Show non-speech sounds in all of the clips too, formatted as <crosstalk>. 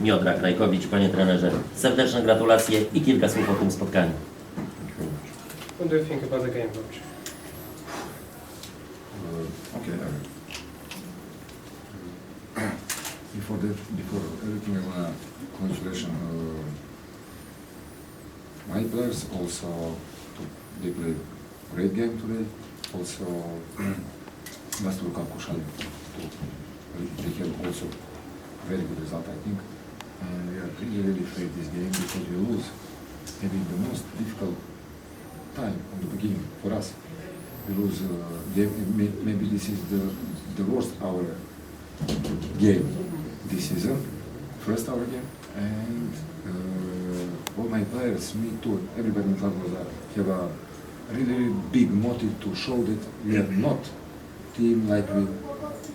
Miodra Krajkowicz, panie trenerze. Serdeczne gratulacje i kilka słów o tym spotkaniu. What do you think about the game, coach? Uh, okay. uh, before that, before everything, I wanna congratulation uh, my players. Also, to, they played great game today. Also, <clears throat> Mr. Lukaku Shali. They have also very good result, I think. And we are really, really afraid this game because we lose maybe the most difficult time on the beginning for us. We lose uh, game. Maybe this is the the worst our game this season, first our game, and uh, all my players, me too, everybody in Zagorza have a really big motive to show that we are not team like we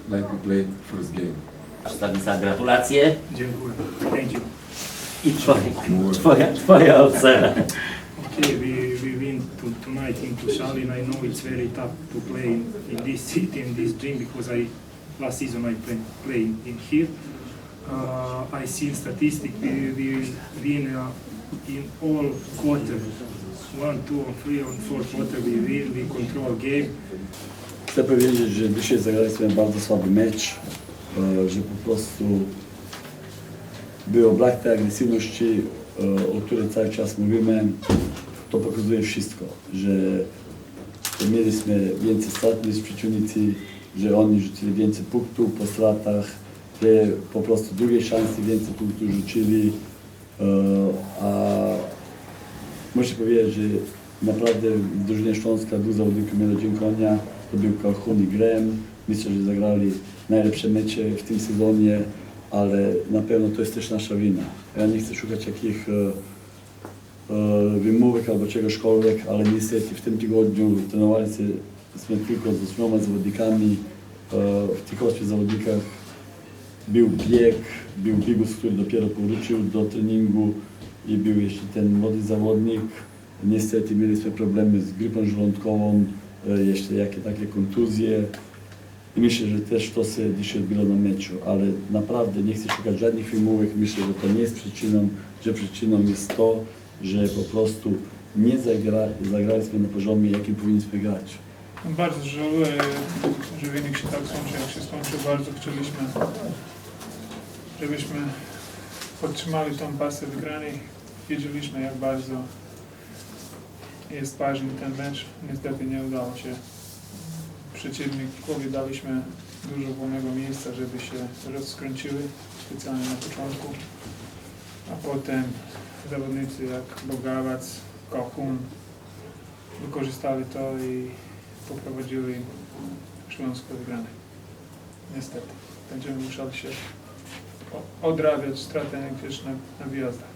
like we played first game. Stawica, gratulacje Dziękuję. Thank you. i twoja, twoja, twoja ocena. Okay, we, we win to, tonight in Tushal and I know it's very tough to play in, in this city, in this dream, because I last season I played play in here. Uh, I see statistic we, we win uh, in all quarter. One, two, three, and four quarter we win, we control game. Chcę powiedzieć, że dzisiaj zagraliśmy bardzo słaby mecz, e, że po prostu było brak tej agresywności, e, o której cały czas mówimy. To pokazuje wszystko, że mieliśmy więcej strat niż przeciwnicy, że oni rzucili więcej punktów po stratach, że po prostu drugiej szansy więcej punktów rzucili, e, a Muszę powiedzieć, że naprawdę w drużynie Śląska zawodników miało dziękowania. To był Kalchun i Graham. Myślę, że zagrali najlepsze mecze w tym sezonie, ale na pewno to jest też nasza wina. Ja nie chcę szukać jakich e, e, wymówek albo czegośkolwiek, ale niestety w tym tygodniu trenowaliśmy tylko z ośmioma zawodnikami. E, w tych ośmiu zawodnikach był bieg, był biegus, który dopiero powrócił do treningu i był jeszcze ten młody zawodnik. Niestety mieliśmy problemy z grypą żołądkową, e, jeszcze jakie takie kontuzje. I myślę, że też to się dzisiaj odbiło na meczu, ale naprawdę nie chcę szukać żadnych wymówek. Myślę, że to nie jest przyczyną, że przyczyną jest to, że po prostu nie zagra, zagraliśmy na poziomie, jakim powinniśmy grać. Bardzo żałuję, że wynik się tak skończył, jak się skończył. Bardzo chcieliśmy, żebyśmy podtrzymali tą pasę wygranej. Wiedzieliśmy, jak bardzo jest ważny ten mecz. Niestety nie udało się. Przeciwnikowi daliśmy dużo wolnego miejsca, żeby się rozkręciły, specjalnie na początku. A potem zawodnicy jak Bogawac, Kalkun wykorzystali to i poprowadzili Śląsko wygrane. Niestety. Będziemy musieli się odrabiać straty jakieś na, na wyjazdach.